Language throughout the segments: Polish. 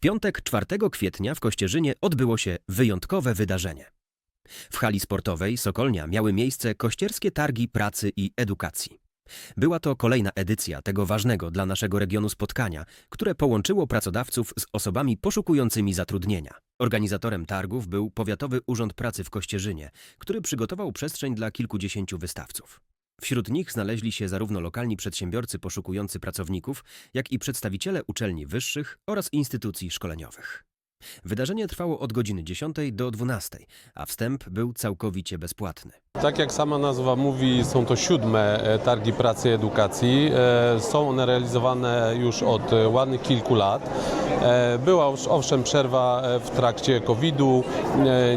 piątek 4 kwietnia w Kościerzynie odbyło się wyjątkowe wydarzenie. W hali sportowej Sokolnia miały miejsce kościerskie targi pracy i edukacji. Była to kolejna edycja tego ważnego dla naszego regionu spotkania, które połączyło pracodawców z osobami poszukującymi zatrudnienia. Organizatorem targów był Powiatowy Urząd Pracy w Kościerzynie, który przygotował przestrzeń dla kilkudziesięciu wystawców. Wśród nich znaleźli się zarówno lokalni przedsiębiorcy poszukujący pracowników, jak i przedstawiciele uczelni wyższych oraz instytucji szkoleniowych. Wydarzenie trwało od godziny 10 do 12, a wstęp był całkowicie bezpłatny. Tak jak sama nazwa mówi, są to siódme e, targi pracy i edukacji. E, Są one realizowane już od e, ładnych kilku lat. Była już owszem przerwa w trakcie COVID-u.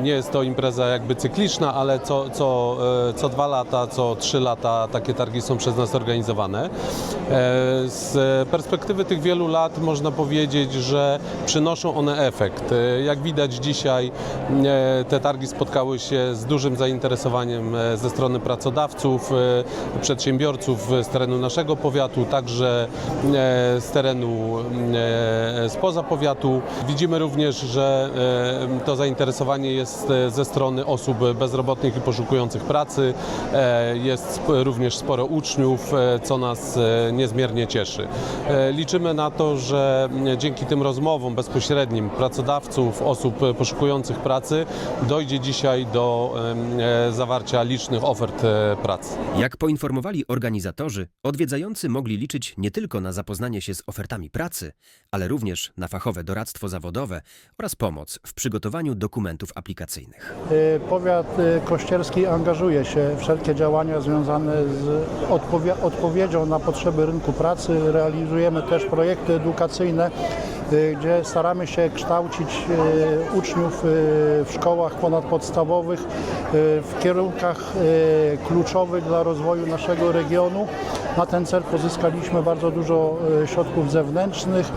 Nie jest to impreza jakby cykliczna, ale co, co, co dwa lata, co trzy lata takie targi są przez nas organizowane. Z perspektywy tych wielu lat można powiedzieć, że przynoszą one efekt. E, Jak widać dzisiaj e, te targi spotkały się z dużym zainteresowaniem e, ze strony pracodawców, przedsiębiorców z terenu naszego powiatu, także z terenu spoza powiatu. Widzimy również, że to zainteresowanie jest ze strony osób bezrobotnych i poszukujących pracy. Jest również sporo uczniów, co nas niezmiernie cieszy. Liczymy na to, że dzięki tym rozmowom bezpośrednim pracodawców, osób e, poszukujących pracy dojdzie dzisiaj do e, zawarcia licznych ofert e, pracy. Jak poinformowali organizatorzy, odwiedzający mogli liczyć nie tylko na zapoznanie się z ofertami pracy, ale również na fachowe doradztwo zawodowe oraz pomoc w przygotowaniu dokumentów aplikacyjnych. Powiat kościerski angażuje się w wszelkie działania związane z odpowie- odpowiedzią na potrzeby rynku pracy. Realizujemy też projekty edukacyjne, gdzie staramy się kształcić y, uczniów y, w szkołach ponadpodstawowych y, w kierunkach kluczowych dla rozwoju naszego regionu. Na ten cel pozyskaliśmy bardzo dużo środków zewnętrznych.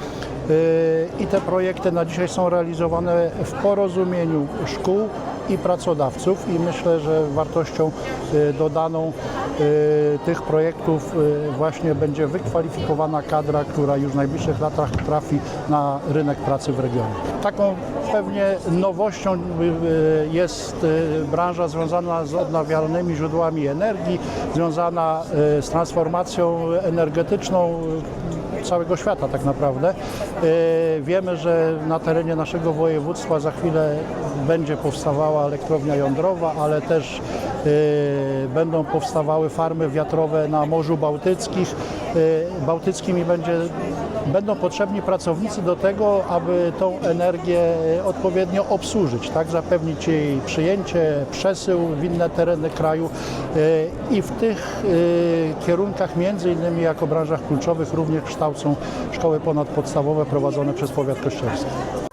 I te projekty na dzisiaj są realizowane w porozumieniu szkół i pracodawców i myślę, że wartością y, dodaną y, tych projektów y, właśnie będzie wykwalifikowana kadra, która już w najbliższych latach trafi na rynek pracy w regionie. Taką pewnie nowością jest branża związana z odnawialnymi źródłami energii, związana z transformacją energetyczną całego świata tak naprawdę. E, Wiemy, że na terenie naszego województwa za chwilę będzie powstawała elektrownia jądrowa, ale też e, będą powstawały farmy wiatrowe na Morzu Bałtyckich, e, Bałtyckim i będzie, będą potrzebni pracownicy do tego, aby tą energię e, odpowiednio obsłużyć, tak, zapewnić jej przyjęcie, przesył w inne tereny kraju e, i w tych e, kierunkach między innymi jako branżach kluczowych również kształcą szkoły ponadpodstawowe prowadzone przez powiat kościerski.